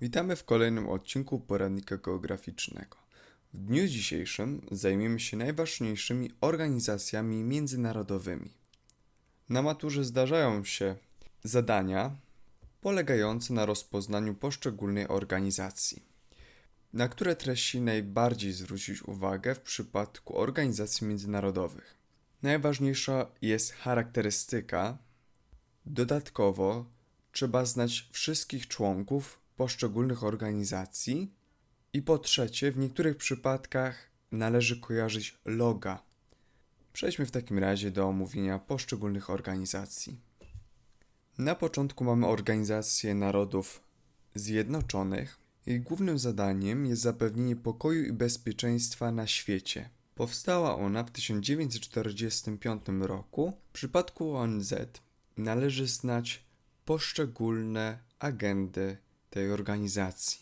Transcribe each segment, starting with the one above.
Witamy w kolejnym odcinku poradnika geograficznego. W dniu dzisiejszym zajmiemy się najważniejszymi organizacjami międzynarodowymi. Na maturze zdarzają się zadania polegające na rozpoznaniu poszczególnej organizacji. Na które treści najbardziej zwrócić uwagę w przypadku organizacji międzynarodowych? Najważniejsza jest charakterystyka. Dodatkowo trzeba znać wszystkich członków poszczególnych organizacji. I po trzecie, w niektórych przypadkach należy kojarzyć loga. Przejdźmy w takim razie do omówienia poszczególnych organizacji. Na początku mamy Organizację Narodów Zjednoczonych. Jej głównym zadaniem jest zapewnienie pokoju i bezpieczeństwa na świecie. Powstała ona w 1945 roku. W przypadku ONZ należy znać poszczególne agendy tej organizacji.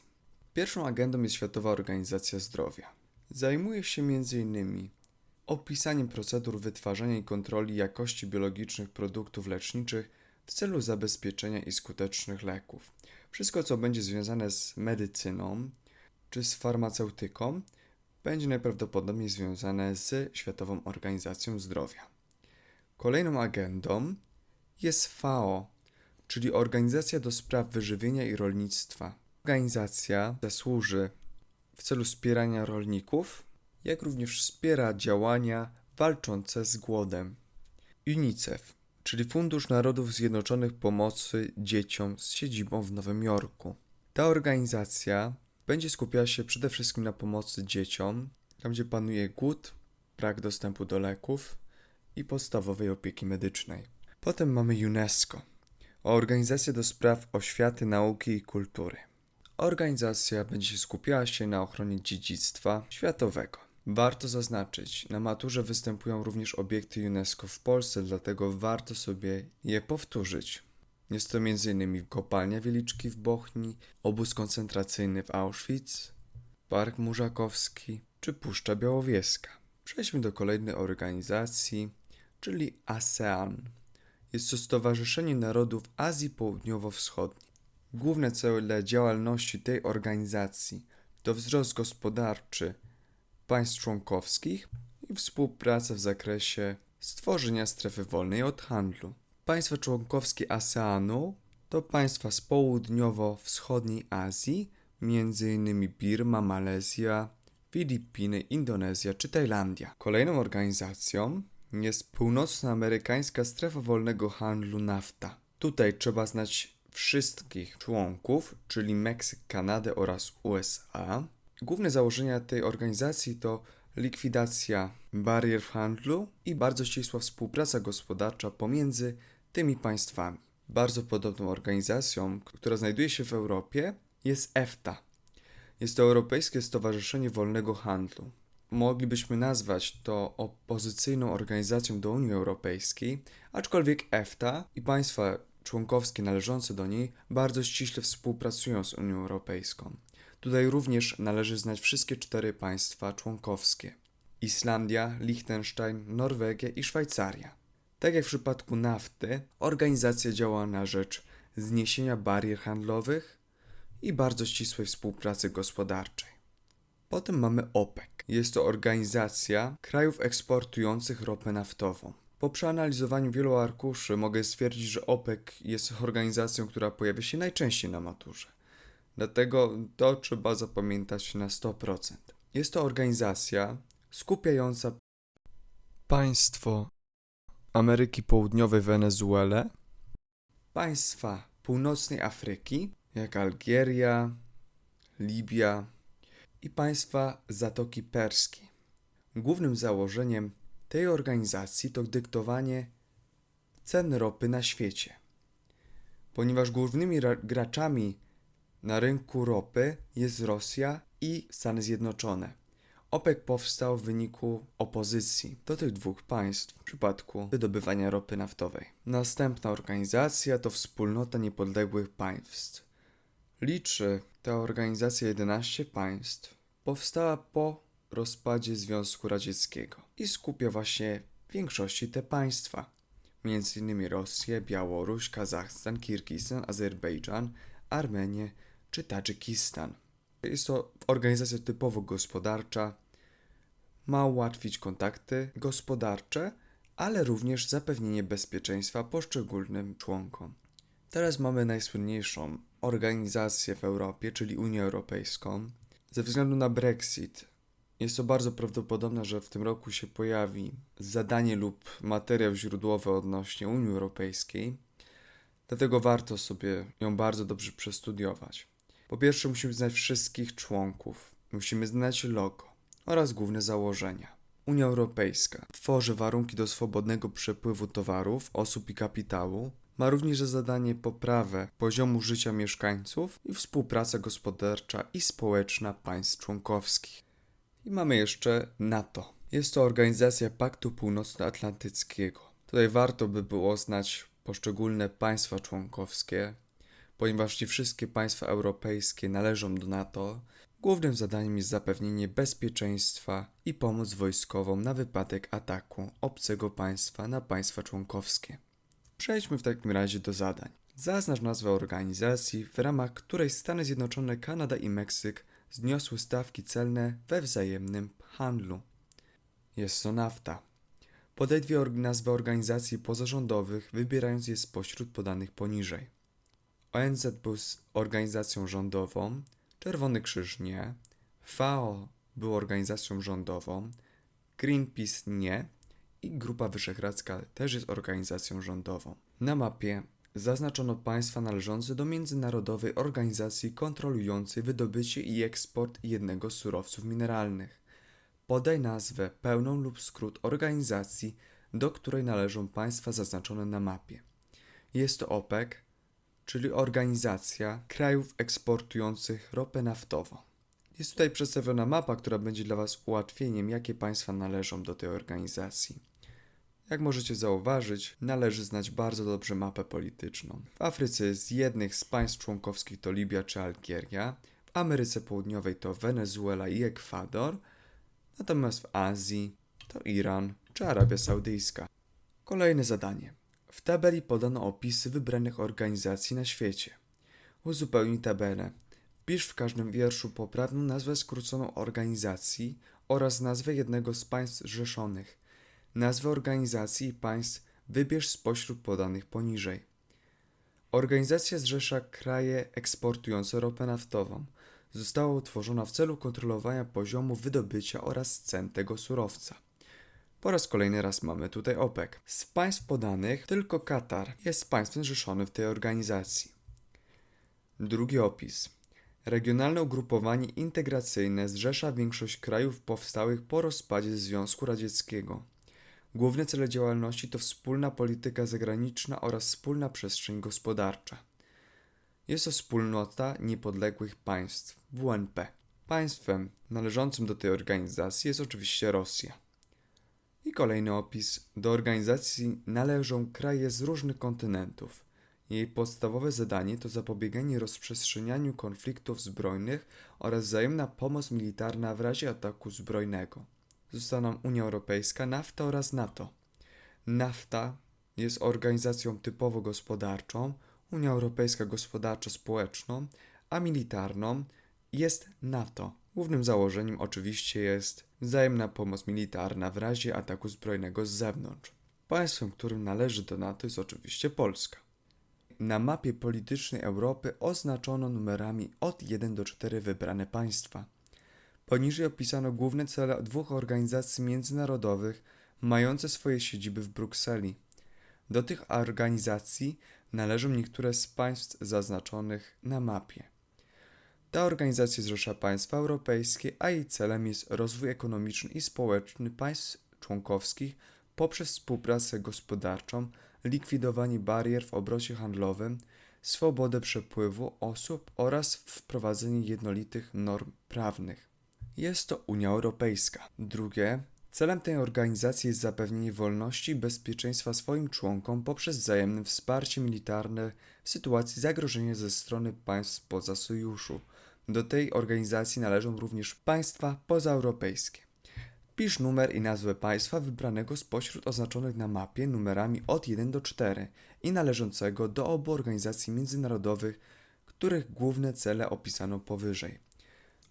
Pierwszą agendą jest Światowa Organizacja Zdrowia. Zajmuje się m.in. opisaniem procedur wytwarzania i kontroli jakości biologicznych produktów leczniczych w celu zabezpieczenia i skutecznych leków. Wszystko, co będzie związane z medycyną czy z farmaceutyką, będzie najprawdopodobniej związane z Światową Organizacją Zdrowia. Kolejną agendą jest FAO, czyli Organizacja do Spraw Wyżywienia i Rolnictwa. Organizacja ta służy w celu wspierania rolników, jak również wspiera działania walczące z głodem. UNICEF, czyli Fundusz Narodów Zjednoczonych Pomocy Dzieciom z siedzibą w Nowym Jorku. Ta organizacja będzie skupiała się przede wszystkim na pomocy dzieciom, tam gdzie panuje głód, brak dostępu do leków i podstawowej opieki medycznej. Potem mamy UNESCO, Organizację do Spraw Oświaty, Nauki i Kultury. Organizacja będzie skupiała się na ochronie dziedzictwa światowego. Warto zaznaczyć, na maturze występują również obiekty UNESCO w Polsce, dlatego warto sobie je powtórzyć. Jest to m.in. kopalnia Wieliczki w Bochni, obóz koncentracyjny w Auschwitz, Park Murzakowski czy Puszcza Białowieska. Przejdźmy do kolejnej organizacji, czyli ASEAN. Jest to Stowarzyszenie Narodów Azji Południowo-Wschodniej. Główne cele działalności tej organizacji to wzrost gospodarczy państw członkowskich i współpraca w zakresie stworzenia strefy wolnej od handlu. Państwa członkowskie ASEANu to państwa z południowo-wschodniej Azji, m.in. Birma, Malezja, Filipiny, Indonezja czy Tajlandia. Kolejną organizacją jest Północnoamerykańska Strefa Wolnego Handlu NAFTA. Tutaj trzeba znać wszystkich członków, czyli Meksyk, Kanadę oraz USA. Główne założenia tej organizacji to likwidacja barier w handlu i bardzo ścisła współpraca gospodarcza pomiędzy tymi państwami. Bardzo podobną organizacją, która znajduje się w Europie, jest EFTA. Jest to Europejskie Stowarzyszenie Wolnego Handlu. Moglibyśmy nazwać to opozycyjną organizacją do Unii Europejskiej, aczkolwiek EFTA i państwa członkowskie należące do niej bardzo ściśle współpracują z Unią Europejską. Tutaj również należy znać wszystkie cztery państwa członkowskie: Islandia, Liechtenstein, Norwegia i Szwajcaria. Tak jak w przypadku nafty, organizacja działa na rzecz zniesienia barier handlowych i bardzo ścisłej współpracy gospodarczej. Potem mamy OPEC. Jest to organizacja krajów eksportujących ropę naftową. Po przeanalizowaniu wielu arkuszy mogę stwierdzić, że OPEC jest organizacją, która pojawia się najczęściej na maturze. Dlatego to trzeba zapamiętać na 100%. Jest to organizacja skupiająca państwo Ameryki Południowej Wenezuelę, państwa północnej Afryki, jak Algieria, Libia i państwa Zatoki Perskiej. Głównym założeniem tej organizacji to dyktowanie cen ropy na świecie. Ponieważ głównymi ra- graczami na rynku ropy jest Rosja i Stany Zjednoczone. OPEC powstał w wyniku opozycji do tych dwóch państw w przypadku wydobywania ropy naftowej. Następna organizacja to Wspólnota Niepodległych Państw. Liczy ta organizacja 11 państw. Powstała po rozpadzie Związku Radzieckiego i skupia właśnie w większości te państwa. Innymi Rosję, Białoruś, Kazachstan, Kirgistan, Azerbejdżan, Armenię, czy Tadżykistan. Jest to organizacja typowo gospodarcza, ma ułatwić kontakty gospodarcze, ale również zapewnienie bezpieczeństwa poszczególnym członkom. Teraz mamy najsłynniejszą organizację w Europie, czyli Unię Europejską. Ze względu na Brexit jest to bardzo prawdopodobne, że w tym roku się pojawi zadanie lub materiał źródłowy odnośnie Unii Europejskiej. Dlatego warto sobie ją bardzo dobrze przestudiować. Po pierwsze, musimy znać wszystkich członków, musimy znać logo oraz główne założenia. Unia Europejska tworzy warunki do swobodnego przepływu towarów, osób i kapitału. Ma również za zadanie poprawę poziomu życia mieszkańców i współpraca gospodarcza i społeczna państw członkowskich. I mamy jeszcze NATO. Jest to organizacja Paktu Północnoatlantyckiego. Tutaj warto by było znać poszczególne państwa członkowskie, ponieważ nie wszystkie państwa europejskie należą do NATO. Głównym zadaniem jest zapewnienie bezpieczeństwa i pomoc wojskową na wypadek ataku obcego państwa na państwa członkowskie. Przejdźmy w takim razie do zadań. Zaznacz nazwę organizacji, w ramach której Stany Zjednoczone, Kanada i Meksyk zniosły stawki celne we wzajemnym handlu. Jest to NAFTA. Podaj dwie nazwy organizacji pozarządowych, wybierając je spośród podanych poniżej. ONZ był organizacją rządową, Czerwony Krzyż nie, FAO był organizacją rządową, Greenpeace nie i Grupa Wyszehradzka też jest organizacją rządową. Na mapie zaznaczono państwa należące do międzynarodowej organizacji kontrolującej wydobycie i eksport jednego z surowców mineralnych. Podaj nazwę pełną lub skrót organizacji, do której należą państwa zaznaczone na mapie. Jest to OPEC, czyli Organizacja Krajów Eksportujących Ropę Naftową. Jest tutaj przedstawiona mapa, która będzie dla Was ułatwieniem, jakie państwa należą do tej organizacji. Jak możecie zauważyć, należy znać bardzo dobrze mapę polityczną. W Afryce z jednych z państw członkowskich to Libia czy Algieria, w Ameryce Południowej to Wenezuela i Ekwador, natomiast w Azji to Iran czy Arabia Saudyjska. Kolejne zadanie. W tabeli podano opisy wybranych organizacji na świecie. Uzupełnij tabelę. Wpisz w każdym wierszu poprawną nazwę skróconą organizacji oraz nazwę jednego z państw zrzeszonych. Nazwę organizacji i państw wybierz spośród podanych poniżej. Organizacja zrzesza kraje eksportujące ropę naftową. Została utworzona w celu kontrolowania poziomu wydobycia oraz cen tego surowca. Po raz kolejny raz mamy tutaj OPEC. Z państw podanych tylko Katar jest państwem zrzeszonym w tej organizacji. Drugi opis. Regionalne ugrupowanie integracyjne zrzesza większość krajów powstałych po rozpadzie Związku Radzieckiego. Główne cele działalności to wspólna polityka zagraniczna oraz wspólna przestrzeń gospodarcza. Jest to wspólnota niepodległych państw WNP. Państwem należącym do tej organizacji jest oczywiście Rosja. I kolejny opis. Do organizacji należą kraje z różnych kontynentów. Jej podstawowe zadanie to zapobieganie rozprzestrzenianiu konfliktów zbrojnych oraz wzajemna pomoc militarna w razie ataku zbrojnego. Zostaną Unia Europejska, NAFTA oraz NATO. NAFTA jest organizacją typowo gospodarczą, Unia Europejska gospodarczo-społeczną, a militarną jest NATO. Głównym założeniem oczywiście jest wzajemna pomoc militarna w razie ataku zbrojnego z zewnątrz. Państwem, którym należy do NATO jest oczywiście Polska. Na mapie politycznej Europy oznaczono numerami od 1 do 4 wybrane państwa. Poniżej opisano główne cele dwóch organizacji międzynarodowych mające swoje siedziby w Brukseli. Do tych organizacji należą niektóre z państw zaznaczonych na mapie. Ta organizacja zrzesza państwa europejskie, a jej celem jest rozwój ekonomiczny i społeczny państw członkowskich poprzez współpracę gospodarczą, likwidowanie barier w obrocie handlowym, swobodę przepływu osób oraz wprowadzenie jednolitych norm prawnych. Jest to Unia Europejska. Drugie, celem tej organizacji jest zapewnienie wolności i bezpieczeństwa swoim członkom poprzez wzajemne wsparcie militarne w sytuacji zagrożenia ze strony państw spoza sojuszu. Do tej organizacji należą również państwa pozaeuropejskie. Pisz numer i nazwę państwa wybranego spośród oznaczonych na mapie numerami od 1 do 4 i należącego do obu organizacji międzynarodowych, których główne cele opisano powyżej.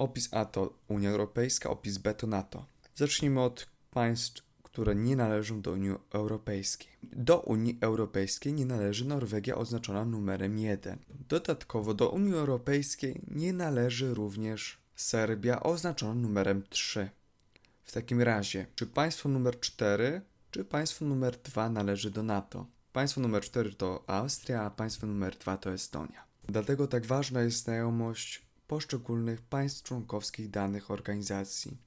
Opis A to Unia Europejska, opis B to NATO. Zacznijmy od państw, które nie należą do Unii Europejskiej. Do Unii Europejskiej nie należy Norwegia oznaczona numerem 1. Dodatkowo do Unii Europejskiej nie należy również Serbia oznaczona numerem 3. W takim razie, czy państwo numer 4, czy państwo numer 2 należy do NATO? Państwo numer 4 to Austria, a państwo numer 2 to Estonia. Dlatego tak ważna jest znajomość poszczególnych państw członkowskich danych organizacji.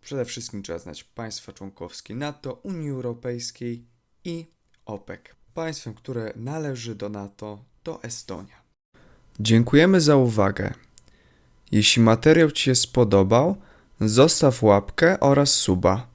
Przede wszystkim trzeba znać państwa członkowskie NATO, Unii Europejskiej i OPEC. Państwem, które należy do NATO, to Estonia. Dziękujemy za uwagę. Jeśli materiał Ci się spodobał, zostaw łapkę oraz suba.